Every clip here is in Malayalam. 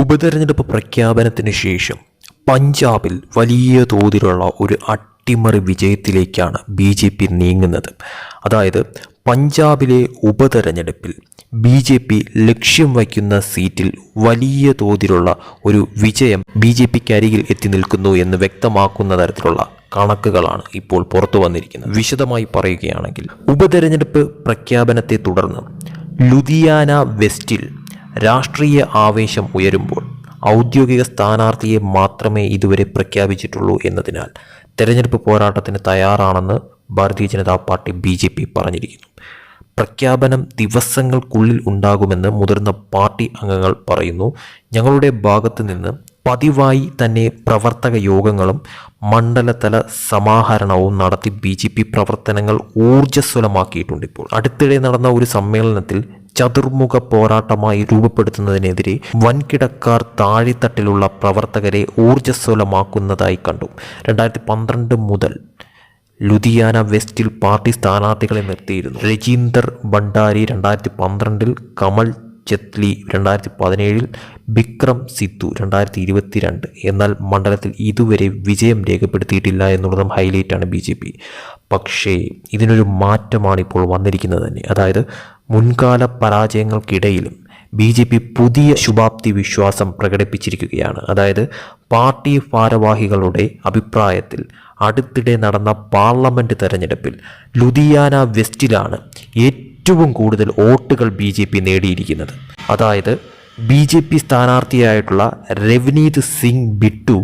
ഉപതെരഞ്ഞെടുപ്പ് പ്രഖ്യാപനത്തിന് ശേഷം പഞ്ചാബിൽ വലിയ തോതിലുള്ള ഒരു അട്ടിമറി വിജയത്തിലേക്കാണ് ബി ജെ പി നീങ്ങുന്നത്. അതായത് പഞ്ചാബിലെ ഉപതെരഞ്ഞെടുപ്പിൽ ബി ജെ പി ലക്ഷ്യം വയ്ക്കുന്ന സീറ്റിൽ വലിയ തോതിലുള്ള ഒരു വിജയം ബി ജെ പിക്ക് അരികിൽ എത്തി നിൽക്കുന്നു എന്ന് വ്യക്തമാക്കുന്ന തരത്തിലുള്ള കണക്കുകളാണ് ഇപ്പോൾ പുറത്തു വന്നിരിക്കുന്നത്. വിശദമായി പറയുകയാണെങ്കിൽ ഉപതെരഞ്ഞെടുപ്പ് പ്രഖ്യാപനത്തെ തുടർന്ന് ലുധിയാന വെസ്റ്റിൽ രാഷ്ട്രീയ ആവേശം ഉയരുമ്പോൾ ഔദ്യോഗിക സ്ഥാനാർത്ഥിയെ മാത്രമേ ഇതുവരെ പ്രഖ്യാപിച്ചിട്ടുള്ളൂ എന്നതിനാൽ തെരഞ്ഞെടുപ്പ് പോരാട്ടത്തിന് തയ്യാറാണെന്ന് Bharatiya Janata party B J P പറഞ്ഞിരിക്കുന്നു. പ്രഖ്യാപനം ദിവസങ്ങൾക്കുള്ളിൽ ഉണ്ടാകുമെന്ന് മുതിർന്ന പാർട്ടി അംഗങ്ങൾ പറയുന്നു. ഞങ്ങളുടെ ഭാഗത്തു നിന്ന് പതിവായി തന്നെ പ്രവർത്തക യോഗങ്ങളും മണ്ഡലതല സമാഹരണവും നടത്തി ബി ജെ പി പ്രവർത്തനങ്ങൾ ഊർജസ്വലമാക്കിയിട്ടുണ്ട് ഇപ്പോൾ. അടുത്തിടെ നടന്ന ഒരു സമ്മേളനത്തിൽ ചതുർമുഖ പോരാട്ടമായി രൂപപ്പെടുത്തുന്നതിനെതിരെ വൻകിടക്കാർ താഴെത്തട്ടിലുള്ള പ്രവർത്തകരെ ഊർജസ്വലമാക്കുന്നതായി കണ്ടു. രണ്ടായിരത്തി പന്ത്രണ്ട് മുതൽ ലുധിയാന വെസ്റ്റിൽ പാർട്ടി സ്ഥാനാർത്ഥികളെ നിർത്തിയിരുന്നു. രജീന്ദർ ഭണ്ഡാരി രണ്ടായിരത്തി പന്ത്രണ്ടിൽ കമൽ ചെത്ലി രണ്ടായിരത്തി പതിനേഴിൽ ബിക്രം സിദ്ധു രണ്ടായിരത്തി ഇരുപത്തിരണ്ട് എന്നാൽ മണ്ഡലത്തിൽ ഇതുവരെ വിജയം രേഖപ്പെടുത്തിയിട്ടില്ല എന്നുള്ളതും ഹൈലൈറ്റാണ് ബി ജെ പി. പക്ഷേ ഇതിനൊരു മാറ്റമാണ് ഇപ്പോൾ വന്നിരിക്കുന്നത് തന്നെ. അതായത് മുൻകാല പരാജയങ്ങൾക്കിടയിലും ബി ജെ പി പുതിയ ശുഭാപ്തി വിശ്വാസം പ്രകടിപ്പിച്ചിരിക്കുകയാണ്. അതായത് പാർട്ടി ഭാരവാഹികളുടെ അഭിപ്രായത്തിൽ അടുത്തിടെ നടന്ന പാർലമെന്റ് തെരഞ്ഞെടുപ്പിൽ ലുധിയാന വെസ്റ്റിലാണ് ഏറ്റവും കൂടുതൽ വോട്ടുകൾ ബി നേടിയിരിക്കുന്നത്. അതായത് ബി ജെ പി സ്ഥാനാർത്ഥിയായിട്ടുള്ള രവനീത് സിംഗ് ബിട്ടു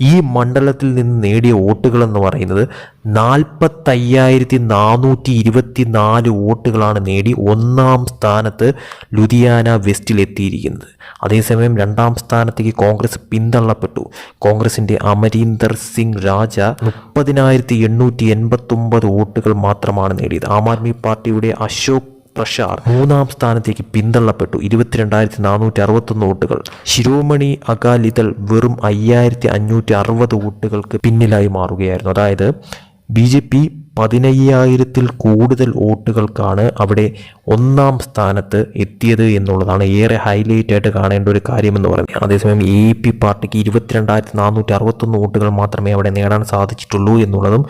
ഈ മണ്ഡലത്തിൽ നിന്ന് നേടിയ വോട്ടുകളെന്ന് പറയുന്നത് നാൽപ്പത്തയ്യായിരത്തി നാനൂറ്റി ഇരുപത്തി നാല് വോട്ടുകളാണ് നേടി ഒന്നാം സ്ഥാനത്ത് ലുധിയാന വെസ്റ്റിൽ എത്തിയിരിക്കുന്നത് അതേസമയം രണ്ടാം സ്ഥാനത്തേക്ക് കോൺഗ്രസ് പിന്തള്ളപ്പെട്ടു. കോൺഗ്രസിന്റെ അമരീന്ദർ സിംഗ് രാജ മുപ്പതിനായിരത്തി എണ്ണൂറ്റി എൺപത്തൊമ്പത് വോട്ടുകൾ മാത്രമാണ് നേടിയത്. ആം ആദ്മി പാർട്ടിയുടെ അശോക് പ്രഷാർ മൂന്നാം സ്ഥാനത്തേക്ക് പിന്തള്ളപ്പെട്ടു. ഇരുപത്തിരണ്ടായിരത്തി നാനൂറ്റി അറുപത്തൊന്ന് വോട്ടുകൾ. ശിരോമണി അകാലിദൾ വെറും അയ്യായിരത്തി അഞ്ഞൂറ്റി അറുപത് വോട്ടുകൾക്ക് പിന്നിലായി മാറുകയായിരുന്നു. അതായത് ബി ജെ പി പതിനയ്യായിരത്തിൽ കൂടുതൽ വോട്ടുകൾക്കാണ് അവിടെ ഒന്നാം സ്ഥാനത്ത് എത്തിയത് എന്നുള്ളതാണ് ഏറെ ഹൈലൈറ്റ് ആയിട്ട് കാണേണ്ട ഒരു കാര്യമെന്ന് പറയുന്നത്. അതേസമയം എ പി പാർട്ടിക്ക് ഇരുപത്തിരണ്ടായിരത്തി നാനൂറ്റി അറുപത്തൊന്ന് വോട്ടുകൾ മാത്രമേ അവിടെ നേടാൻ സാധിച്ചിട്ടുള്ളൂ എന്നുള്ളതും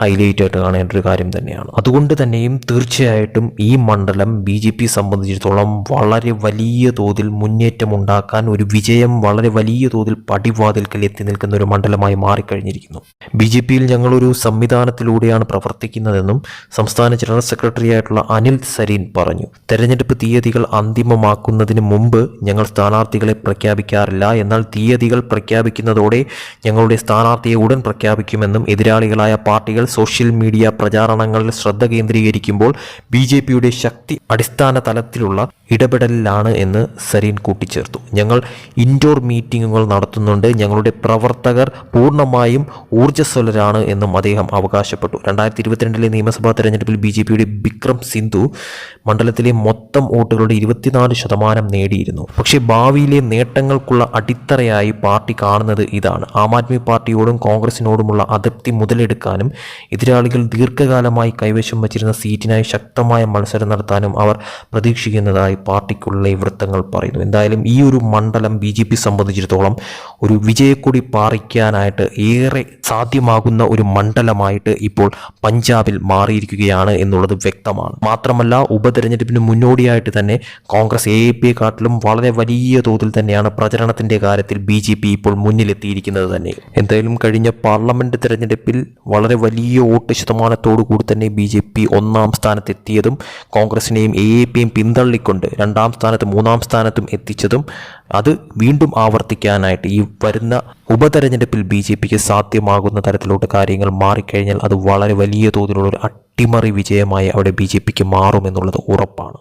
ഹൈലൈറ്റ് ആയിട്ട് കാണേണ്ട ഒരു കാര്യം തന്നെയാണ്. അതുകൊണ്ട് തന്നെയും തീർച്ചയായിട്ടും ഈ മണ്ഡലം ബി ജെ പി സംബന്ധിച്ചിടത്തോളം വളരെ വലിയ തോതിൽ മുന്നേറ്റം ഉണ്ടാക്കാൻ ഒരു വിജയം വളരെ വലിയ തോതിൽ പടിവാതിൽക്കൽ എത്തി നിൽക്കുന്ന ഒരു മണ്ഡലമായി മാറിക്കഴിഞ്ഞിരിക്കുന്നു. ബി ജെ പിയിൽ ഞങ്ങളൊരു സംവിധാനത്തിലൂടെയാണ് പ്രവർത്തിക്കുന്നതെന്നും സംസ്ഥാന ജനറൽ സെക്രട്ടറി ആയിട്ടുള്ള അനിൽ സരീൻ പറഞ്ഞു. തെരഞ്ഞെടുപ്പ് തീയതികൾ അന്തിമമാക്കുന്നതിന് മുമ്പ് ഞങ്ങൾ സ്ഥാനാർത്ഥികളെ പ്രഖ്യാപിക്കാറില്ല. എന്നാൽ തീയതികൾ പ്രഖ്യാപിക്കുന്നതോടെ ഞങ്ങളുടെ സ്ഥാനാർത്ഥിയെ ഉടൻ പ്രഖ്യാപിക്കുമെന്നും എതിരാളികളായ പാർട്ടികൾ സോഷ്യൽ മീഡിയ പ്രചാരണങ്ങളിൽ ശ്രദ്ധ കേന്ദ്രീകരിക്കുമ്പോൾ ബി ജെ പിയുടെ ശക്തി അടിസ്ഥാന തലത്തിലുള്ള ഇടപെടലിലാണ് എന്ന് സരീൻ കൂട്ടിച്ചേർത്തു. ഞങ്ങൾ ഇൻഡോർ മീറ്റിങ്ങുകൾ നടത്തുന്നുണ്ട്. ഞങ്ങളുടെ പ്രവർത്തകർ പൂർണമായും ഊർജസ്വലരാണ് എന്നും അദ്ദേഹം അവകാശപ്പെട്ടു. രണ്ടായിരത്തി ഇരുപത്തിരണ്ടിലെ നിയമസഭാ തെരഞ്ഞെടുപ്പിൽ ബി ജെ പിയുടെ ബിക്രം സിന്ധു മണ്ഡലത്തിലെ മൊത്തം വോട്ടുകളുടെ ഇരുപത്തിനാല് ശതമാനം നേടിയിരുന്നു. പക്ഷേ ഭാവിയിലെ നേട്ടങ്ങൾക്കുള്ള അടിത്തറയായി പാർട്ടി കാണുന്നത് ഇതാണ്. ആം ആദ്മി പാർട്ടിയോടും കോൺഗ്രസിനോടുമുള്ള അതൃപ്തി മുതലെടുക്കാനും എതിരാളികൾ ദീർഘകാലമായി കൈവശം വച്ചിരുന്ന സീറ്റിനായി ശക്തമായ മത്സരം നടത്താനും അവർ പ്രതീക്ഷിക്കുന്നതായി പാർട്ടിക്കുള്ള വൃത്തങ്ങൾ പറയുന്നു. എന്തായാലും ഈ ഒരു മണ്ഡലം ബി ജെ പി സംബന്ധിച്ചിടത്തോളം ഒരു വിജയക്കൊടി പാറിക്കാനായിട്ട് ഏറെ സാധ്യമാകുന്ന ഒരു മണ്ഡലമായിട്ട് ഇപ്പോൾ പഞ്ചാബിൽ മാറിയിരിക്കുകയാണ് എന്നുള്ളത് വ്യക്തമാണ്. മാത്രമല്ല ഉപതെരഞ്ഞെടുപ്പിന് മുന്നോടിയായിട്ട് തന്നെ കോൺഗ്രസ് എ കാട്ടിലും വളരെ വലിയ തോതിൽ തന്നെയാണ് പ്രചരണത്തിന്റെ കാര്യത്തിൽ ബി ഇപ്പോൾ മുന്നിലെത്തിയിരിക്കുന്നത് തന്നെ. എന്തായാലും കഴിഞ്ഞ പാർലമെന്റ് തെരഞ്ഞെടുപ്പിൽ വളരെ വലിയ വോട്ട് ശതമാനത്തോടു കൂടി തന്നെ ബി ജെ പി ഒന്നാം സ്ഥാനത്തെത്തിയതും കോൺഗ്രസിനെയും എ എ പിയും പിന്തള്ളിക്കൊണ്ട് രണ്ടാം സ്ഥാനത്തും മൂന്നാം സ്ഥാനത്തും എത്തിച്ചതും അത് വീണ്ടും ആവർത്തിക്കാനായിട്ട് ഈ വരുന്ന ഉപതെരഞ്ഞെടുപ്പിൽ ബി ജെ പിക്ക് സാധ്യമാകുന്ന തരത്തിലോട്ട് കാര്യങ്ങൾ മാറിക്കഴിഞ്ഞാൽ അത് വളരെ വലിയ തോതിലുള്ള ഒരു അട്ടിമറി വിജയമായി അവിടെ ബി ജെ പിക്ക് മാറുമെന്നുള്ളത് ഉറപ്പാണ്.